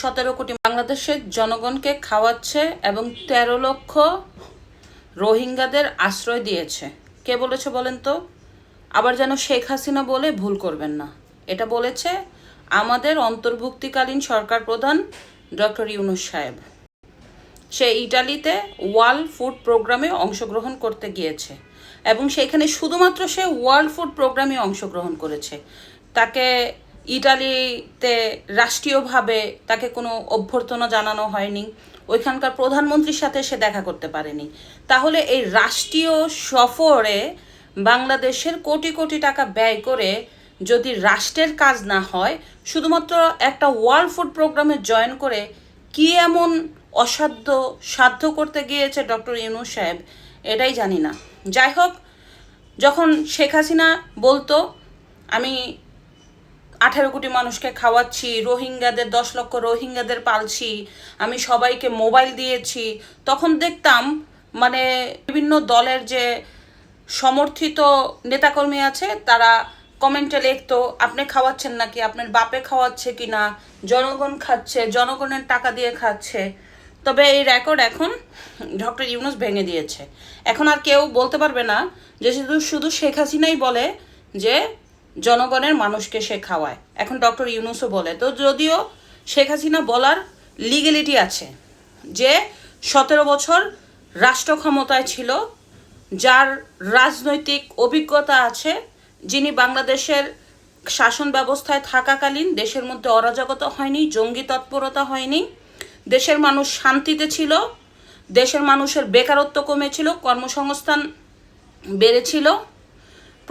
সতেরো কোটি বাংলাদেশের জনগণকে খাওয়াচ্ছে এবং তেরো লক্ষ রোহিঙ্গাদের আশ্রয় দিয়েছে। কে বলেছে বলেন তো? আবার যেন শেখ হাসিনা বলে ভুল করবেন না। এটা বলেছে আমাদের অন্তর্ভুক্তিকালীন সরকার প্রধান ডক্টর ইউনুস সাহেব। সে ইটালিতে ওয়ার্ল্ড ফুড প্রোগ্রামে অংশগ্রহণ করতে গিয়েছে এবং সেখানে শুধুমাত্র সে ওয়ার্ল্ড ফুড প্রোগ্রামে অংশগ্রহণ করেছে। তাকে ইটালিতে রাষ্ট্রীয়ভাবে তাকে কোনো অভ্যর্থনা জানানো হয়নি, ওইখানকার প্রধানমন্ত্রীর সাথে সে দেখা করতে পারেনি। তাহলে এই রাষ্ট্রীয় সফরে বাংলাদেশের কোটি কোটি টাকা ব্যয় করে যদি রাষ্ট্রের কাজ না হয়, শুধুমাত্র একটা ওয়ার্ল্ড ফুড প্রোগ্রামে জয়েন করে কি এমন অসাধ্য সাধ্য করতে গিয়েছে ডক্টর ইউনু সাহেব, এটাই জানি না। যাই হোক, যখন শেখ হাসিনা বলতো, আমি আঠারো কোটি মানুষকে খাওয়াচ্ছি, রোহিঙ্গাদের, দশ লক্ষ রোহিঙ্গাদের পালছি, আমি সবাইকে মোবাইল দিয়েছি। তখন দেখতাম মানে বিভিন্ন দলের যে সমর্থিত নেতাকর্মী আছে, তারা কমেন্টে লিখতো, আপনি খাওয়াচ্ছেন নাকি? আপনার বাপে খাওয়াচ্ছে কি না জনগণ খাচ্ছে, জনগণের টাকা দিয়ে খাচ্ছে। তবে এই রেকর্ড এখন ডক্টর ইউনুস ভেঙে দিয়েছে। এখন আর কেউ বলতে পারবে না যে শুধু শুধু শেখ হাসিনাই বলে যে জনগণের মানুষকে সে খাওয়ায়। এখন ডক্টর ইউনুসও বলে, তো যদিও শেখ হাসিনা বলার লিগেলিটি আছে যে সতেরো বছর রাষ্ট্র ক্ষমতায় ছিল, যার রাজনৈতিক অভিজ্ঞতা আছে, যিনি বাংলাদেশের শাসন ব্যবস্থায় থাকাকালীন দেশের মধ্যে অরাজকতা হয়নি, জঙ্গি তৎপরতা হয়নি, দেশের মানুষ শান্তিতে ছিল, দেশের মানুষের বেকারত্ব কমেছিল, কর্মসংস্থান বেড়েছিল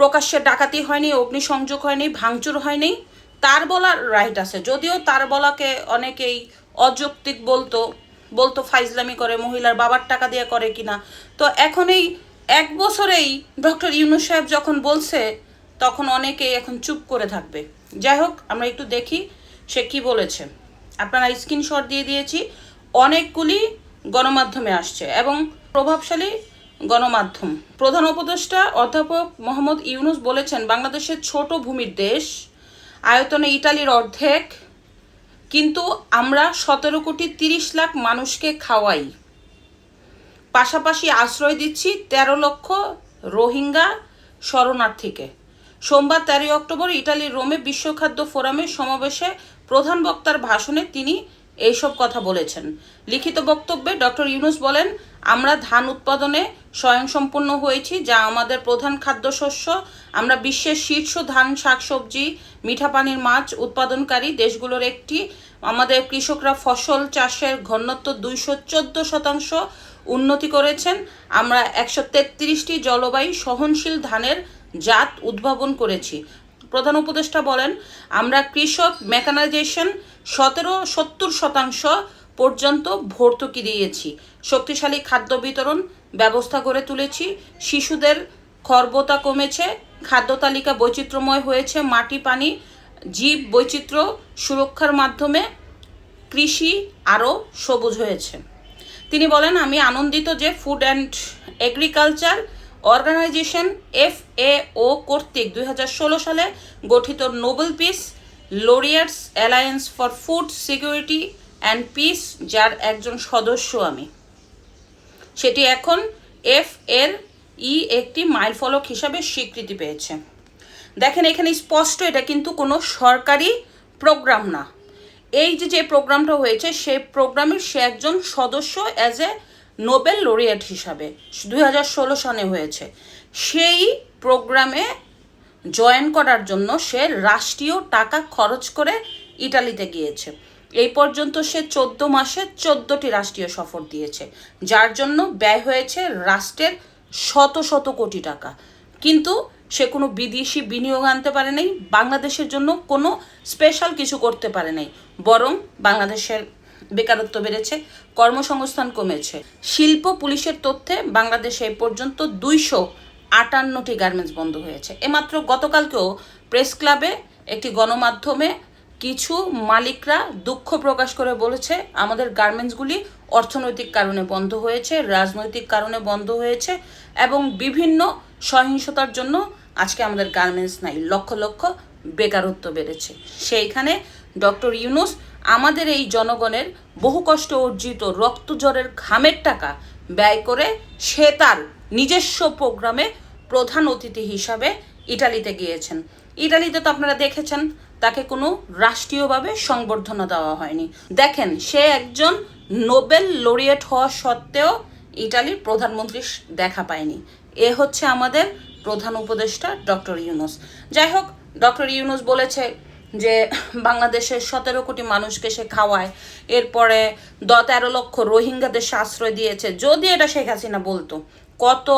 প্রকাশ্যে ডাকাতি হয়নি, অগ্নিসংযোগ হয়নি, ভাঙচুর হয়নি, তার বলার রাইট আছে। যদিও তার বলাকে অনেকেই অযৌক্তিক বলতো বলতো ফাইজলামি করে, মহিলার বাবার টাকা দিয়ে করে কিনা। তো এখন এই এক বছরেই ডক্টর ইউনুস সাহেব যখন বলছে, তখন অনেকেই এখন চুপ করে থাকবে। যাই হোক, আমরা একটু দেখি সে কি বলেছে। আপনারা স্ক্রিনশট দিয়ে দিয়েছি, অনেকগুলি গণমাধ্যমে আসছে এবং প্রভাবশালী গণমাধ্যম। প্রধান উপদেষ্টা অধ্যাপক মোহাম্মদ ইউনুস বলেছেন, বাংলাদেশের ছোট ভূমির দেশ, আয়তনে ইটালির অর্ধেক, কিন্তু আমরা সতেরো কোটি তিরিশ লাখ মানুষকে খাওয়াই। পাশাপাশি আশ্রয় দিচ্ছি তেরো লক্ষ রোহিঙ্গা শরণার্থীকে। সোমবার তেরোই অক্টোবর ইটালির রোমে বিশ্ব খাদ্য ফোরামের সমাবেশে প্রধান বক্তার ভাষণে তিনি এইসব কথা বলেছেন। লিখিত বক্তব্যে ডক্টর ইউনুস বলেন, আমরা ধান উৎপাদনে স্বয়ংসম্পূর্ণ হয়েছি, যা আমাদের প্রধান খাদ্যশস্য। আমরা বিশ্বের শীর্ষ ধান, শাকসবজি মিঠা পানির মাছ উৎপাদনকারী দেশগুলোর একটি। আমাদের কৃষকরা ফসল চাষের ঘনত্ব দুইশো চোদ্দ শতাংশ উন্নতি করেছেন। আমরা একশো তেত্রিশটি জলবায়ু সহনশীল ধানের জাত উদ্ভাবন করেছি। প্রধান উপদেষ্টা বলেন, আমরা কৃষক মেকানাইজেশন সতেরো সত্তর শতাংশ পর্যন্ত ভর্তুকি দিয়েছি। শক্তিশালী খাদ্য বিতরণ ব্যবস্থা গড়ে তুলেছি। শিশুদের খর্বতা কমেছে, খাদ্য তালিকা বৈচিত্র্যময় হয়েছে, মাটি, পানি, জীব বৈচিত্র্য সুরক্ষার মাধ্যমে কৃষি আরও সবুজ হয়েছে। তিনি বলেন, আমি আনন্দিত যে food and agriculture organization F A O কর্তৃক দুই হাজার ষোলো সালে গঠিত Nobel peace laureates alliance for food security and peace, যার একজন সদস্য আমি। সেটি এখন এফ এর ই একটি মাইলফলক হিসাবে স্বীকৃতি পেয়েছে। দেখেন, এখানে স্পষ্ট এটা কিন্তু কোনো সরকারি প্রোগ্রাম না। এই যে যে প্রোগ্রামটা হয়েছে, সেই প্রোগ্রামের সে একজন সদস্য অ্যাজ এ নোবেল লরিয়েট হিসাবে দুই হাজার ষোলো সনে হয়েছে। সেই প্রোগ্রামে জয়েন করার জন্য সে রাষ্ট্রীয় টাকা খরচ করে ইটালিতে গিয়েছে। এই পর্যন্ত সে চোদ্দ মাসে চোদ্দটি রাষ্ট্রীয় সফর দিয়েছে, যার জন্য ব্যয় হয়েছে রাষ্ট্রের শত শত কোটি টাকা। কিন্তু সে কোনো বিদেশি বিনিয়োগ আনতে পারে নাই, বাংলাদেশের জন্য কোনো স্পেশাল কিছু করতে পারে নাই, বরং বাংলাদেশের বেকারত্ব বেড়েছে, কর্মসংস্থান কমেছে। শিল্প পুলিশের তথ্যে বাংলাদেশে এ পর্যন্ত দুইশো আটান্নটি গার্মেন্টস বন্ধ হয়েছে। এমাত্র গতকালকেও প্রেস ক্লাবে একটি গণমাধ্যমে কিছু মালিকরা দুঃখ প্রকাশ করে বলেছে, আমাদের গার্মেন্টসগুলি অর্থনৈতিক কারণে বন্ধ হয়েছে, রাজনৈতিক কারণে বন্ধ হয়েছে এবং বিভিন্ন সহিংসতার জন্য আজকে আমাদের গার্মেন্টস নাই। লক্ষ লক্ষ বেকারত্ব বেড়েছে। সেইখানে ডক্টর ইউনুস আমাদের এই জনগণের বহু কষ্ট অর্জিত রক্তজরের ঘামের টাকা ব্যয় করে সে তার নিজস্ব প্রোগ্রামে প্রধান অতিথি হিসাবে ইটালিতে গিয়েছেন। ইটালিতে তো আপনারা দেখেছেন, তাকে কোনো রাষ্ট্রীয়ভাবে সংবর্ধনা দেওয়া হয়নি। দেখেন, সে একজন নোবেল লরিয়েট হওয়া সত্ত্বেও ইটালির প্রধানমন্ত্রী দেখা পায়নি। এ হচ্ছে আমাদের প্রধান উপদেষ্টা ডক্টর ইউনুস। যাই হোক, ডক্টর ইউনুস বলেছে যে বাংলাদেশের সতেরো কোটি মানুষকে সে খাওয়ায়। এরপরে দ তেরো লক্ষ রোহিঙ্গাদের আশ্রয় দিয়েছে। যদি এটা শেখ হাসিনা বলতো, কত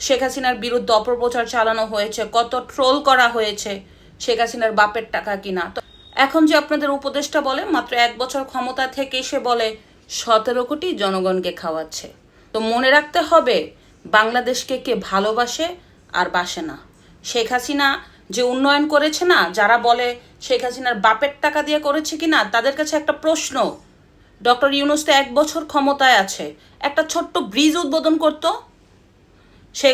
শেখ হাসিনার বিরুদ্ধে অপপ্রচার চালানো হয়েছে, কত ট্রোল করা হয়েছে শেখ হাসিনার বাপের টাকা কিনা। তো এখন যে আপনাদের উপদেষ্টা বলে, মাত্র এক বছর ক্ষমতা থেকে সে বলে, সতেরো কোটি জনগণকে খাওয়াচ্ছে। তো মনে রাখতে হবে, বাংলাদেশকে কে ভালোবাসে আর বাসে না। শেখ হাসিনা যে উন্নয়ন করেছে না, যারা বলে শেখ হাসিনার বাপের টাকা দিয়ে করেছে কিনা, তাদের কাছে একটা প্রশ্ন। ডক্টর ইউনুস তো এক বছর ক্ষমতায় আছে। একটা ছোট্ট ব্রিজ উদ্বোধন করতো। সে,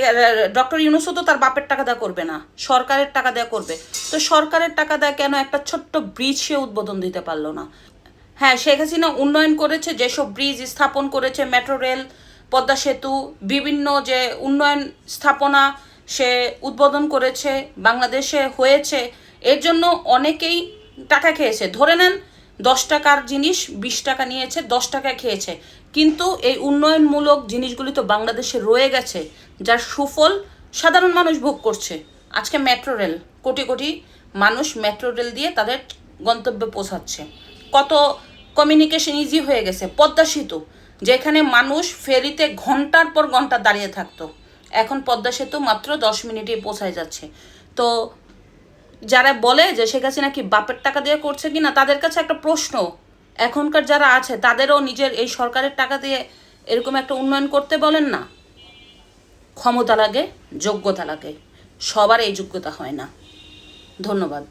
ডক্টর ইউনুসও তো তার বাপের টাকা দেওয়া করবে না, সরকারের টাকা দেওয়া করবে। তো সরকারের টাকা দেয়া কেন একটা ছোট্ট ব্রিজ সে উদ্বোধন দিতে পারল না? হ্যাঁ শেখ হাসিনা উন্নয়ন করেছে, যেসব ব্রিজ স্থাপন করেছে, মেট্রো রেল, পদ্মা সেতু, বিভিন্ন যে উন্নয়ন স্থাপনা সে উদ্বোধন করেছে, বাংলাদেশে হয়েছে, এর জন্য অনেকেই টাকা খেয়েছে। ধরে নেন, দশ টাকার জিনিস বিশ টাকা নিয়েছে, দশ টাকা খেয়েছে। কিন্তু এই উন্নয়নমূলক জিনিসগুলি তো বাংলাদেশে রয়ে গেছে, যার সুফল সাধারণ মানুষ ভোগ করছে। আজকে মেট্রো রেল, কোটি কোটি মানুষ মেট্রো রেল দিয়ে তাদের গন্তব্যে পৌঁছাচ্ছে। কত কমিউনিকেশন ইজি হয়ে গেছে। পদ্মা সেতু, যেখানে মানুষ ফেরিতে ঘণ্টার পর ঘণ্টা দাঁড়িয়ে থাকতো। এখন পদ্মা সেতু মাত্র দশ মিনিটে পৌঁছায় যাচ্ছে। তো যারা বলে যে শেখ হাসিনা কি বাপের টাকা দিয়ে করছে কি না তাদের কাছে একটা প্রশ্ন। এখনকার যারা আছে, তাদেরও নিজের এই সরকারের টাকা দিয়ে এরকম একটা উন্নয়ন করতে বলেন না। ক্ষমতা লাগে, যোগ্যতা লাগে। সবার এই যোগ্যতা হয় না। ধন্যবাদ।